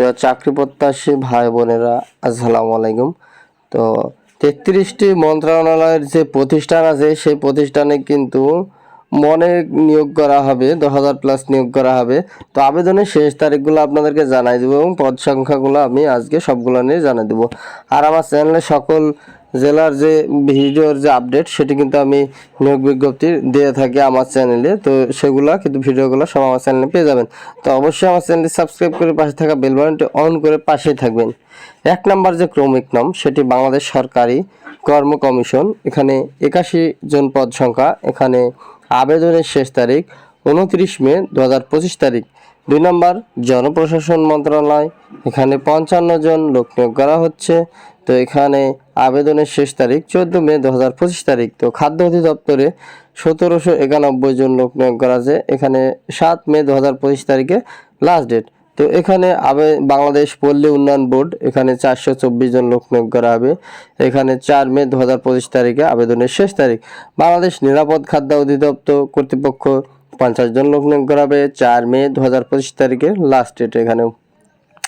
প্রিয় চাকরি প্রত্যাশী ভাই বোনেরা, আসসালামু আলাইকুম। তো তেত্রিশটি মন্ত্রণালয়ের যে প্রতিষ্ঠান আছে, সেই প্রতিষ্ঠানে কিন্তু মনে নিয়োগ করা হবে, দশ হাজার প্লাস নিয়োগ করা হবে। তো আবেদনের শেষ তারিখগুলো আপনাদেরকে জানাই দেবো এবং পদ সংখ্যাগুলো আমি আজকে সবগুলো নিয়ে জানাই দেবো। আর আমার চ্যানেলে সকল জেলার যে ভিডিওর যে আপডেট সেটি কিন্তু আমি নিয়োগ বিজ্ঞপ্তি দিয়ে থাকি আমার চ্যানেলে তো সেগুলো কিন্তু ভিডিওগুলো সব আমার চ্যানেলে পেয়ে যাবেন। তো অবশ্যই আমার চ্যানেলটি সাবস্ক্রাইব করে পাশে থাকা বেল বাটনটি অন করে পাশেই থাকবেন। এক নাম্বার যে ক্রমিক নাম, সেটি বাংলাদেশ সরকারি কর্ম কমিশন। এখানে একাশি জন পদ সংখ্যা। এখানে আবেদনের শেষ তারিখ উনত্রিশ মে দু পঁচিশ তারিখ। দুই নম্বর, জনপ্রশাসন মন্ত্রণালয়। এখানে পঞ্চান্ন জন লোক নিয়োগ করা হচ্ছে। তো এখানে আবেদনের শেষ তারিখ চোদ্দ মে দু হাজার পঁচিশ তারিখ। তো খাদ্য অধিদপ্তরে সতেরোশো একানব্বই জন লোক নিয়োগ করা আছে। এখানে সাত মে দু হাজার পঁচিশ তারিখে লাস্ট ডেট তো এখানে আবে, বাংলাদেশ পল্লী উন্নয়ন বোর্ড, এখানে চারশো চব্বিশ জন লোক নিয়োগ করা হবে। এখানে চার মে দু হাজার পঁচিশ তারিখে আবেদনের শেষ তারিখ। বাংলাদেশ নিরাপদ খাদ্য অধিদপ্তর কর্তৃপক্ষ পঞ্চাশ জন লোক নিয়োগ করা হবে। চার মে দু হাজার পঁচিশ তারিখে লাস্ট ডেট এখানেও।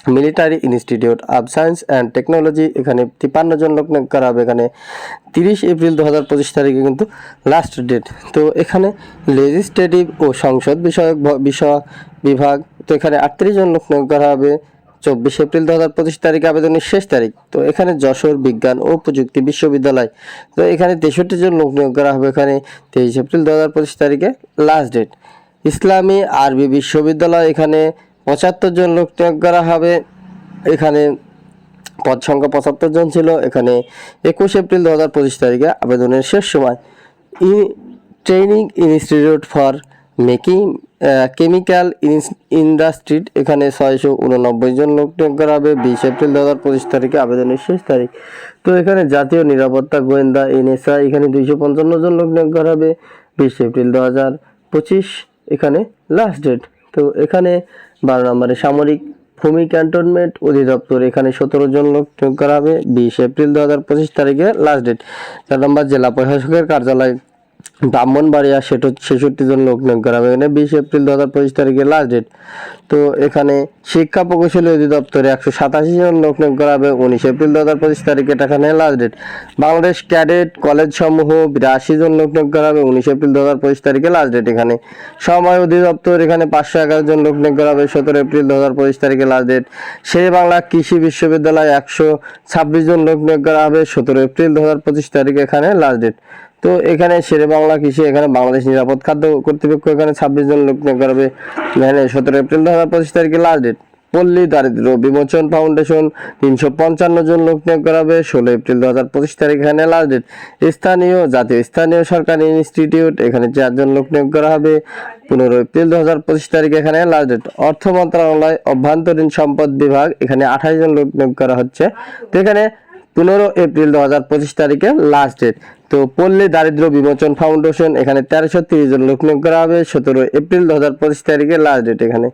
Military Institute of Science and Technology, এখানে তিপ্পান্ন জন লোক করা হবে এখানে। তিরিশ এপ্রিল দু হাজার পঁচিশ তারিখে কিন্তু লাস্ট ডেট তো এখানে লেজিসলেটিভ ও সংসদ বিষয়ক বিষয় বিভাগ, তো এখানে আটত্রিশ জন লোক নিয়োগ করা হবে চব্বিশ এপ্রিল দু হাজার পঁচিশ তারিখে আবেদনের শেষ তারিখ। তো এখানে যশোর বিজ্ঞান ও প্রযুক্তি বিশ্ববিদ্যালয়। তো এখানে তেষট্টি জন লোক নিয়োগ করা হবে এখানে। তেইশ এপ্রিল দু হাজার পঁচিশ তারিখে লাস্ট ডেট ইসলামী আরবি বিশ্ববিদ্যালয় এখানে পঁচাত্তর জন লোক ত্যাগ করা হবে। এখানে পদ সংখ্যা পঁচাত্তর জন ছিল। এখানে একুশ এপ্রিল দু হাজার পঁচিশ তারিখে আবেদনের শেষ সময়। ই Training Institute for Making Chemical Industry এখানে ছয়শো উননব্বই জন লোক নিয়োগ করা হবে। বিশ এপ্রিল দু হাজার পঁচিশ তারিখে আবেদনের শেষ তারিখ। তো এখানে জাতীয় নিরাপত্তা গোয়েন্দা এনএসআই এখানে দুইশো পঞ্চান্ন জন লোক নিয়োগ করা হবে। বিশ এপ্রিল দু হাজার পঁচিশ এখানে লাস্ট ডেট। তো এখানে বারো নম্বরে সামরিক ভূমি ক্যান্টনমেন্ট অধিদপ্তর। এখানে সতেরো জন লোক নিয়োগ করা হবে। বিশ এপ্রিল দু হাজার পঁচিশ তারিখে লাস্ট ডেট। চার নম্বর জেলা প্রশাসকের কার্যালয় ব্রাহ্মণবাড়িয়া সেটা ছেষট্টি জন লোক নিয়োগ করা হবে। এখানে বিশ এপ্রিল দু হাজার পঁচিশ তারিখে লাস্ট ডেট তো এখানে শিক্ষা প্রকৌশলী অধিদপ্তরে একশো সাতাশি জন লোক নিয়োগ করা হবে। উনিশ এপ্রিল দু হাজার পঁচিশ তারিখে এখানে last date Bangladesh cadet college সমূহ বিরাশি জন লোক নিয়োগ করা হবে। উনিশ এপ্রিল দু হাজার পঁচিশ তারিখে লাস্ট ডেট এখানে। সময় অধিদপ্তর এখানে পাঁচশো এগারো জন লোক নিয়োগ করা হবে। সতেরো এপ্রিল দু হাজার পঁচিশ তারিখে লাস্ট ডেট সেই বাংলা কৃষি বিশ্ববিদ্যালয় একশো ছাব্বিশ জন লোক নিয়োগ করা হবে। সতেরো এপ্রিল দু হাজার পঁচিশ তারিখে এখানে লাস্ট ডেট তো এখানে শেরে বাংলা কৃষি, এখানে বাংলাদেশ নিরাপদ খাদ্য কর্তৃপক্ষ, এখানে ছাব্বিশ জন লোক নিয়োগ করা হবে এখানে সতেরো এপ্রিল দু হাজার পঁচিশ তারিখে লাস্ট ডেট পল্লী দারিদ্র বিমোচন ফাউন্ডেশন তিনশো পঞ্চান্ন জন লোক নিয়োগ করা হবে ষোলো এপ্রিল দু হাজার পঁচিশ তারিখ এখানে লাস্ট ডেট স্থানীয়, জাতীয় স্থানীয় সরকারি ইনস্টিটিউট এখানে চারজন লোক নিয়োগ করা হবে। পনেরো এপ্রিল দু হাজার পঁচিশ তারিখ এখানে লাস্ট ডেট অর্থ মন্ত্রণালয় অভ্যন্তরীণ সম্পদ বিভাগ, এখানে আঠাশ জন লোক নিয়োগ করা হচ্ছে। তো এখানে পনেরো এপ্রিল দু হাজার পঁচিশ তারিখে লাস্ট ডেট তো পল্লী দারিদ্র বিমোচন ফাউন্ডেশন এখানে তেরোশো তিরিশ জন লোক নিয়োগ করা হবে, সতেরো এপ্রিল দু হাজার পঁচিশ তারিখে লাস্ট ডেট এখানে।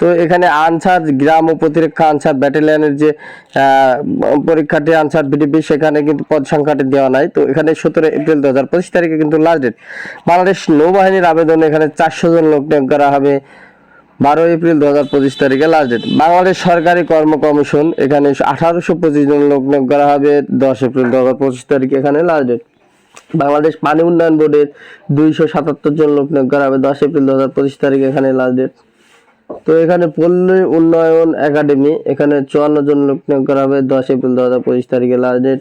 তো এখানে আনসার গ্রাম ও প্রতিরক্ষা আনসার ব্যাটালিয়নের যে পরীক্ষাটি আনসার বিডিপি সেখানে কিন্তু পদ সংখ্যাটি দেওয়া নাই। তো এখানে সতেরো এপ্রিল দু হাজার পঁচিশ তারিখে কিন্তু লাস্ট ডেট বাংলাদেশ নৌবাহিনীর আবেদন এখানে চারশো জন লোক নিয়োগ করা হবে। বারো এপ্রিল দু হাজার পঁচিশ তারিখে লাস্ট ডেট বাংলাদেশ সরকারি কর্ম কমিশন, এখানে আঠারোশো পঁচিশ জন লোক নিয়োগ করা হবে দশ এপ্রিল দু হাজার পঁচিশ তারিখে এখানে লাস্ট ডেট বাংলাদেশ পানি উন্নয়ন বোর্ডের দুইশো সাতাত্তর জন লোক নিয়োগ করা হবে দশ এপ্রিল দু হাজার পঁচিশ তারিখে এখানে লাস্ট ডেট তো এখানে পল্লী উন্নয়ন একাডেমি, এখানে চুয়ান্ন জন লোক নিয়োগ করা হবে দশ এপ্রিল দু হাজার পঁচিশ তারিখে লাস্ট ডেট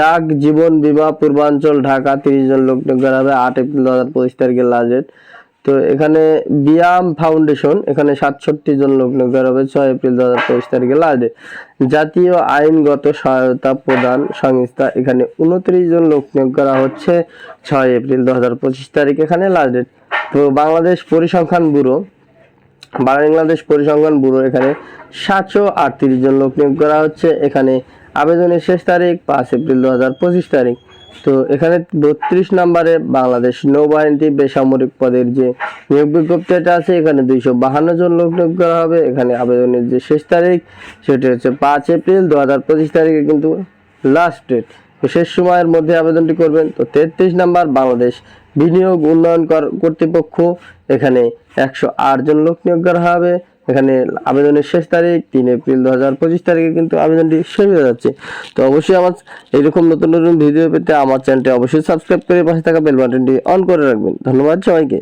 ডাক জীবন বিমা পূর্বাঞ্চল, ঢাকা তিরিশ জন লোক নিয়োগ করা হবে আট এপ্রিল দু হাজার পঁচিশ তারিখে লাস্ট ডেট তো এখানে বিয়াম ফাউন্ডেশন, এখানে সাতষট্টি জন লোক নিয়োগ করা হবে ছয় এপ্রিল দু হাজার পঁচিশ তারিখে ডেট। জাতীয় আইনগত সহায়তা প্রদান সংস্থা, এখানে উনত্রিশ জন লোক নিয়োগ করা হচ্ছে ছয় এপ্রিল দু হাজার পঁচিশ তারিখ, এখানে লাস্ট তো বাংলাদেশ পরিসংখ্যান ব্যুরো, বাংলাদেশ পরিসংখ্যান ব্যুরো, এখানে সাতশো আটত্রিশ জন লোক নিয়োগ করা হচ্ছে। এখানে আবেদনের শেষ তারিখ পাঁচ এপ্রিল দু হাজার পঁচিশ তারিখ। তো এখানে বত্রিশ নম্বরে বাংলাদেশ নৌবাহিনীতে বেসামরিক পদের যে নিয়োগ বিজ্ঞপ্তিটা আছে, এখানে দুইশো বাহান্ন জন লোক নিয়োগ করা হবে। এখানে আবেদনের যে শেষ তারিখ, সেটি হচ্ছে পাঁচ এপ্রিল দু হাজার পঁচিশ তারিখে কিন্তু লাস্ট ডেট শেষ সময়ের মধ্যে আবেদনটি করবেন। তো তেত্রিশ নাম্বার, বাংলাদেশ বিনিয়োগ উন্নয়ন কর- কর্তৃপক্ষ, এখানে একশো আট জন লোক নিয়োগ করা হবে। এখানে আবেদনের শেষ তারিখ তিন এপ্রিল দু হাজার পঁচিশ তারিখে কিন্তু আবেদনটি শেষ হয়ে যাচ্ছে। তো অবশ্যই আমার এরকম নতুন নতুন ভিডিও পেতে আমার চ্যানেলটি অবশ্যই সাবস্ক্রাইব করে পাশে থাকা বেল বাটনটি অন করে রাখবেন। ধন্যবাদ সবাইকে।